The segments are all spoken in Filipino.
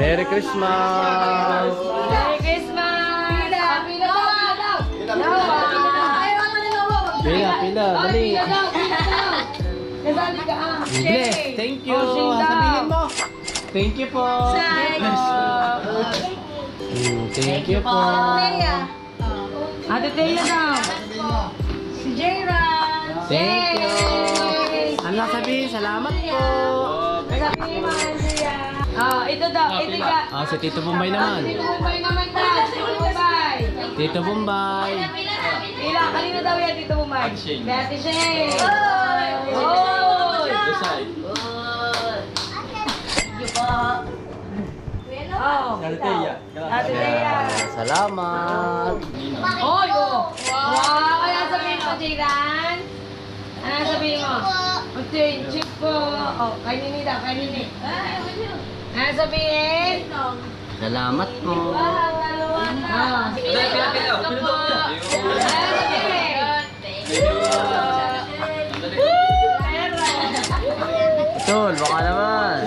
Merry Christmas! Merry Christmas! Pila! Pila daw! Pila! Pila, pila, dali. Kasali ka ah! Bless! Thank you! Oh, daw. Sabihin mo! Thank you po! Thank Thank you po! Ate Teya daw! Si Jera! Thank you! Ano sabihin? Salamat po! Sabihin mo, Oh, ito daw. Ito ka. Ah, si Tito Bombay naman. Tito Bombay naman daw. Tito Bombay. Tito Bombay. Pila, kanino daw yan, Tito Bombay? Kay Ate Shane. Oy! Oh, Ate Teya. Ate Teya. Salamat! Oy, oh. Wow, kaya sabihin mo, Jiran? Ano sabihin mo? Thank you po. Oh, kay Nini daw, kay Nini. Ano sabihin? Salamat po! Ah. Ano sabihin? Tol, baka naman!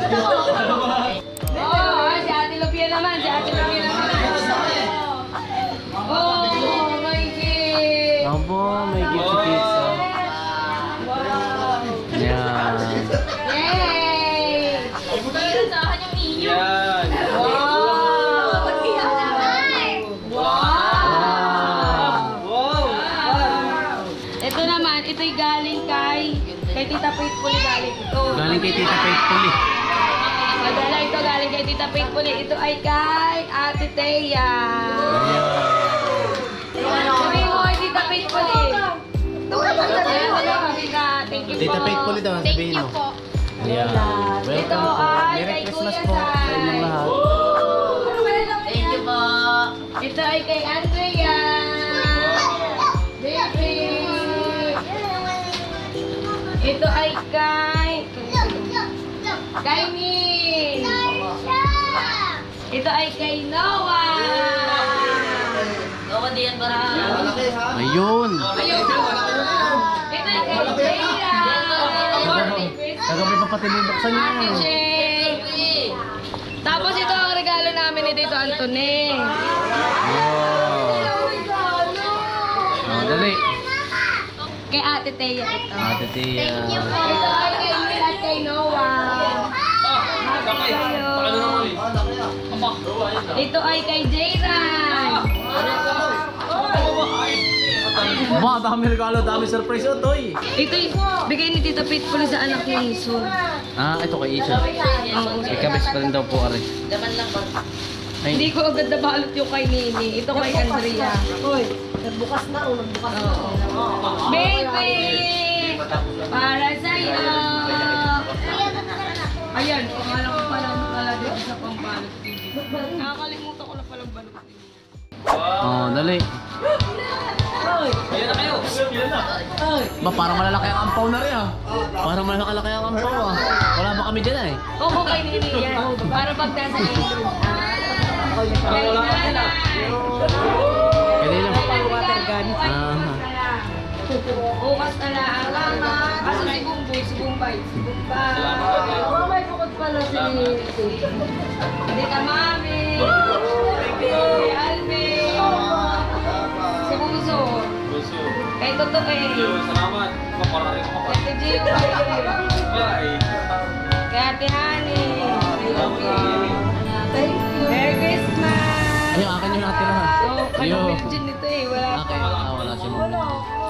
Tita Faithful galing ito. Galing kay Tita Faithful eh. Madala ito galing kay Tita Faithful. Ito ay kay Ate Teya. Sabihin mo kay Tita Faithful eh. Thank you po. Tita Faithful daw, sabihin mo. Yan. Ito ay Merry kay Christmas Kuya po Sai. sa inyong lahat. Thank you po. Ito ay kay Andrea. Kay... Kay Min. Ito ay kay Noah. Noah diyan para. Ayun. Ayun. Ito ay kay Jaya. Kagabi pa pati niluksan niya. Ate Shay. Tapos ito ang regalo namin ni Tito Antone. Wow. Oh, dali. Kay Ate Teya ito. Ate Tia. Ito ay kay Will at kay Noah. Happy kayo. Ito ay kay Jayran. Ba, dami regalo, dami surprise oh, Toy. Ito ay bigay ni Tita Faithful sa anak ni Iso. Ah, ito kay Isha. Oo. Ikabes pa rin daw po, Ari. Hindi ko agad nabalot yung kay Nini. Ito kay Andrea. Hoy, Nagbukas na, oh, nagbukas na. Baby! Para sa'yo! Ayan, pangalan ko pala nakalagay sa pambalot. Nakakalimutan ko na palang balot. Oh, dali. Ayan na kayo. Ba, parang malalaki ang ampaw na rin ah. Parang malalaki ang ampaw ah. Wala ba kami dyan eh? Oo, kay Nini yan. Para pag nasa ilog. Kay. Kanina. Water gun. Ah. Bukas na lang. Kaso si Bumboy, si Bumbay. Si. Oh, may bukod pala si... Hindi ka mami. Si Alvin. Si Buso. Gusto. Kay Toto eh. Salamat. Maparari ko Kay Ate Gio. Bye. Kay Ate. Merry Christmas! Ayun, akin yung natira ha. Oh, Yo. virgin nito eh. Wala. Okay, ah, wala si Mami.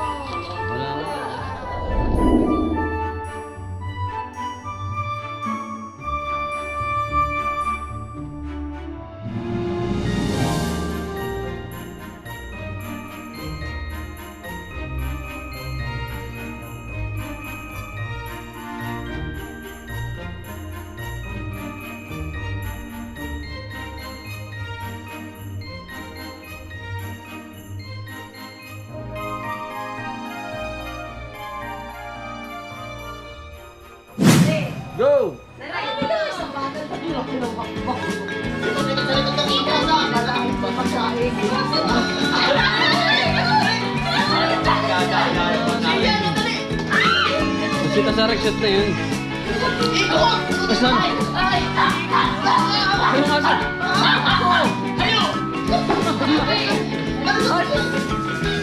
Go! Kasi sa reksyon na yun. Na. Ayun nga sa. Kapag-covers na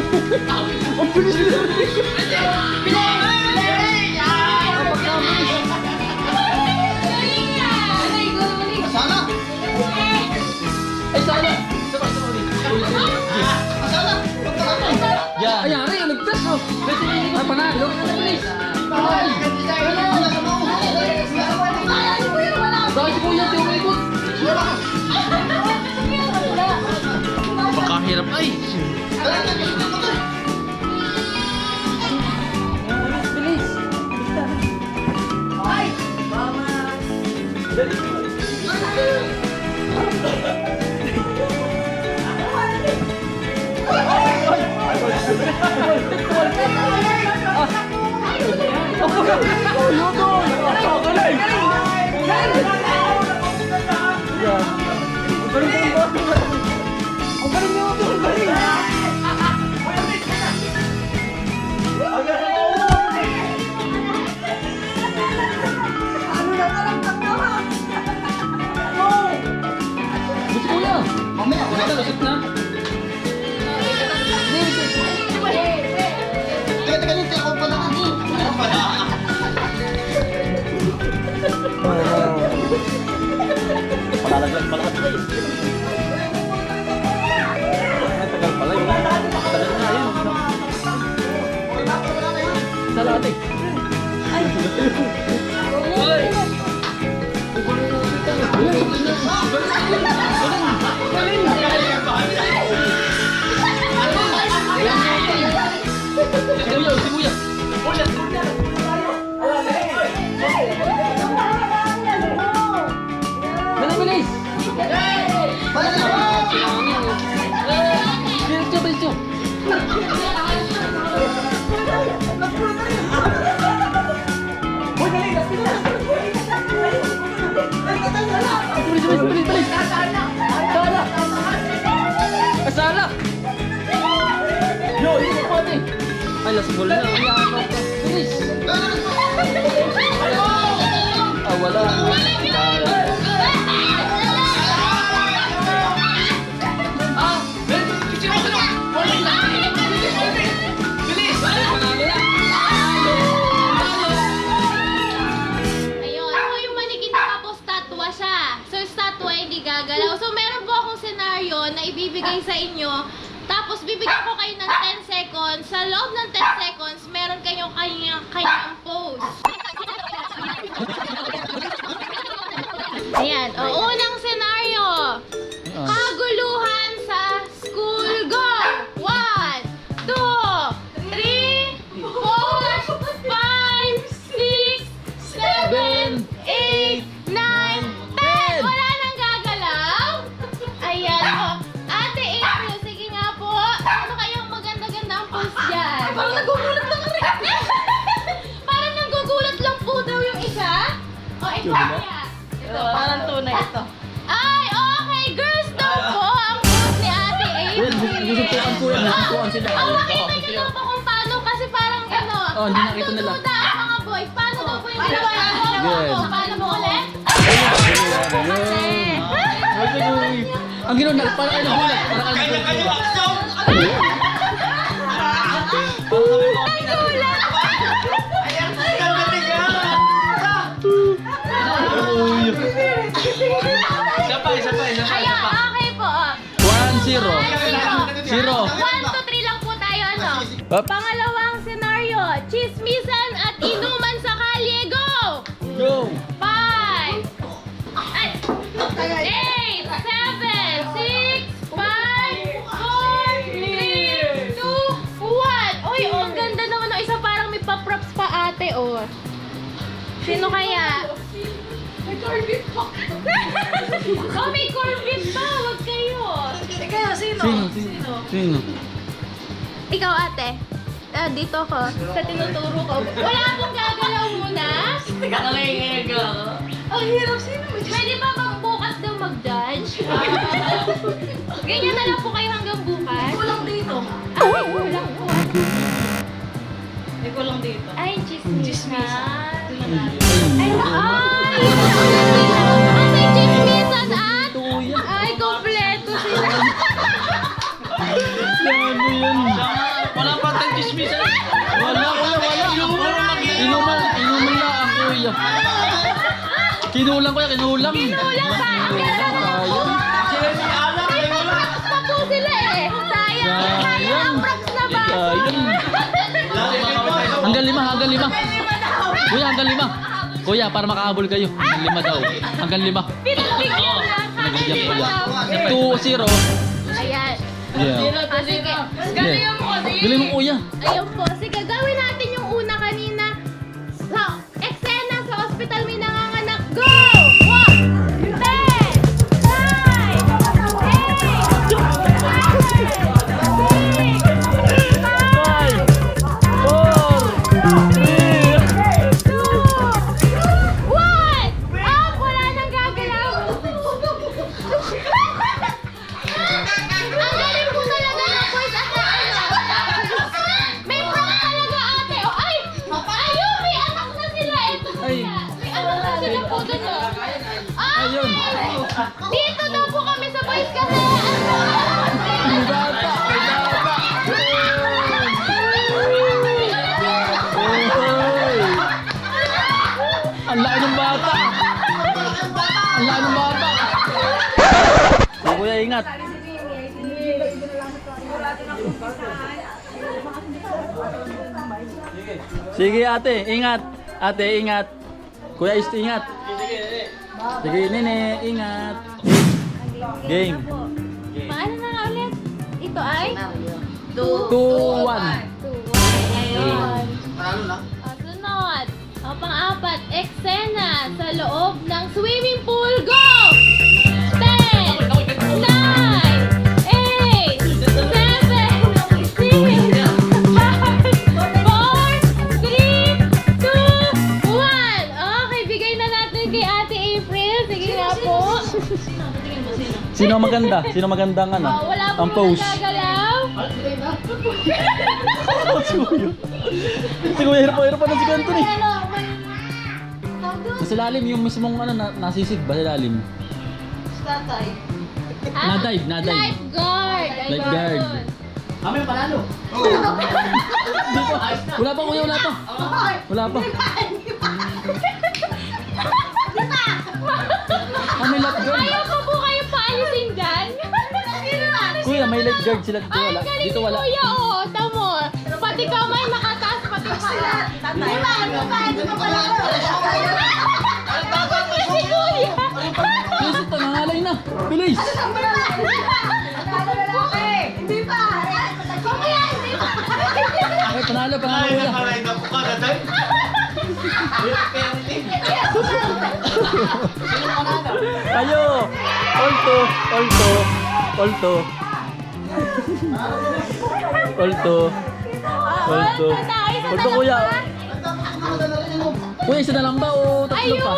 Ang bilis na rin. Ay, sana. Sama, sama ulit. Yeah. Ay, ari, nagtas oh. Ay, panalo. Bakit si Kuya Teo ikot? Makahirap ay. Bilis. Gusto Palalaglag pala ka tayo. Tagal pala yun. Tagal na yun. Sala ate. Ay! Sibuya, sibuya. Ball na. Bilis. Ah, wala. Ayun. So, yung manikin tapos statwa siya. So, yung hindi gagalaw. So, meron po akong senaryo na ibibigay sa inyo. Tapos, bibigyan ko O, ito kaya. Ito, parang tunay ito. Ay, okay. Girls daw po ang pose ni Ate Well, April. gusupuan po yan. Gusupuan sila. Oh, makita niyo daw po kung paano kasi parang ano. Oh, hindi nakita nila. Ang ang mga boys. Paano daw po yung ginawa? Good. Paano mo ulit? Ang ginawa na, parang kayo nagulat. Parang kayo nagulat. Isa zero. Zero. One, two, three lang po tayo, ano? Up. Pangalawang senaryo, chismisan at inuman sa kalye. Go! Go. Five! Ay! Eight! Seven! Six! Five! Four! Three! Two! One! Uy, oh, ang ganda naman ng isa parang may pa-props pa ate, oh. Sino kaya? May corned beef pa. oh, may corned beef pa. Huwag kayo. Ikaw, sino? Sino? Sino? Sino? Ikaw, ate. Ah, dito ko. Sa tinuturo ko. Wala akong gagalaw muna. Nakangayang ako. Ang hirap. Sino? Pwede ba bang bukas daw mag-judge. Ganyan na lang po kayo hanggang bukas. Kulang dito. Ay, kulang po. May kulang dito. Ay, chismis. Chismis. Ay, Ay, may chismisan at... Ay, kompleto sila. Ano? Wala pa tayong chismisan. Wala, wala, wala. Inuman, inuman na ang kuya. Kinulang kuya, kinulang. Kulang pa. Ang ganda mo. May props pa po sila eh. Sayang. Sayang ang props na ba? Sayang. Hanggang lima, hanggang lima. Kuya, hanggang lima. Kuya, para makahabol kayo. Hanggang lima daw. Hanggang lima. Pinagbigyan lang. Pinagbigyan kuya. Pinagbigyan. 2-0. Ayan. Yeah. Ah, sige. Galing mo, Galing mo kuya. Ayun po. Sige, gawin natin yung Dito daw po kami sa voice kasi. Bata. Oy. Ang ng bata. Ang laki ng bata. Oh, kuya, ingat. Sige ate, ingat. Ate, ingat. Kuya, ingat. Sige, nene, ingat. Game. Paano na nga ulit? Ito ay? 2-1. Tuway. Ayun. O, sunod. O, pang-apat, eksena sa loob ng swimming pool. Go! Sino ang maganda? Sino magandang ano? O, wala ang pong pose. nagagalaw. si Kuya. Si Kuya, hirap na si Anthony. Ano? Sa lalim, yung mismong ano, na, nasisid ba sa lalim? Tatay. Ah, Na-dive, na-dive. Lifeguard. Lifeguard. Kami ang panalo. Di pa. Wala pa kuya, wala pa. Wala pa. Ah, may lifeguard. Ayaw pa po Kuya, may lifeguard sila dito. Ay, Wala. galing Dito wala. Kuya, oh. Tamo. Pati kamay nakataas, pati pala. Di ba? Ano ba? Ano ba pala? Si Kuya. Bilis, ito, nangalay na. Bilis. Hindi pa. Kuya, hindi ba? Ay, panalo, panalo kuya. Tayo. Olto, olto, olto. Olto. Olto. Olto kuya. Kuya, isa na lang ba o tatlo Ayun! pa?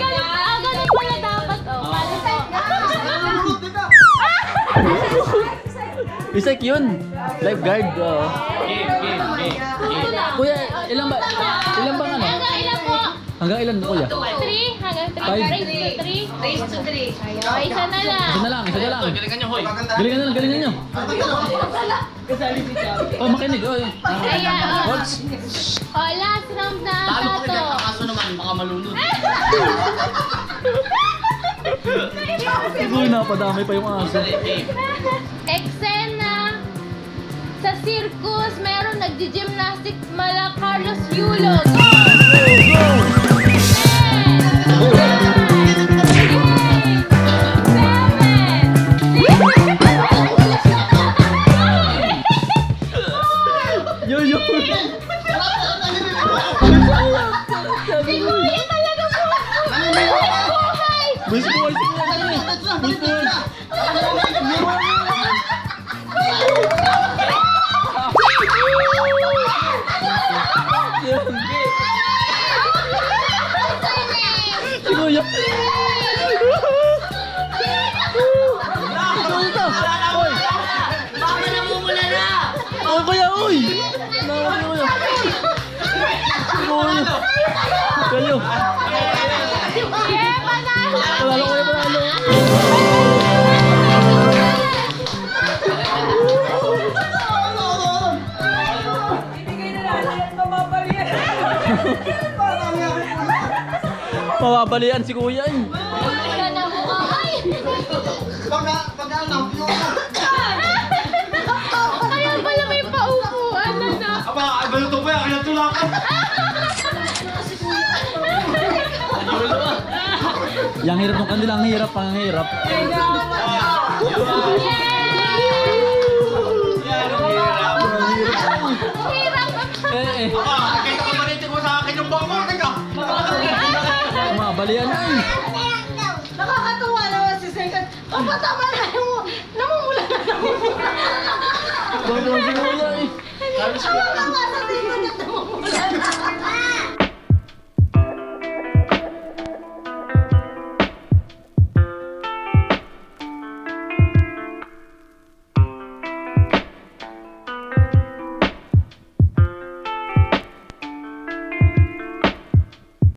Ganun, ah, ganun pala dapat, oh. Paano po? Isek yun. Lifeguard. oo. Game, game, game. Kuya, ilan ba? Ilan bang ano? Hanggang ilan po? Hanggang ilan kuya? Three? Hanggang three? Five. Raise to three? Race to three. Ayun, isa na lang. Isa na lang, isa na lang. Galingan niyo, hoy. Galingan na lang, galingan nyo. Oh, makinig. Oh, yun. Oh. Coach. Oh, last round na Talo ata kami to. dyan. Kaso naman, baka malunod. Siguro napadami pa yung aso. Game. Eksena sa circus, meron nagji-gymnastic mala Carlos Yulo. Mababalian si kuya eh. Wala na mukha. Ay! Pagka, pagka na. Kaya pala may paupuan na na. Aba, ay baluto pa yan, kaya tulakan. Yang hirap ng kanila, ang hirap, ang hirap. Ang hirap. Hirap! Eh, eh. Sengan. Papa, tama na yung... Namumula na namumula. Eh. Tama nga sa tingin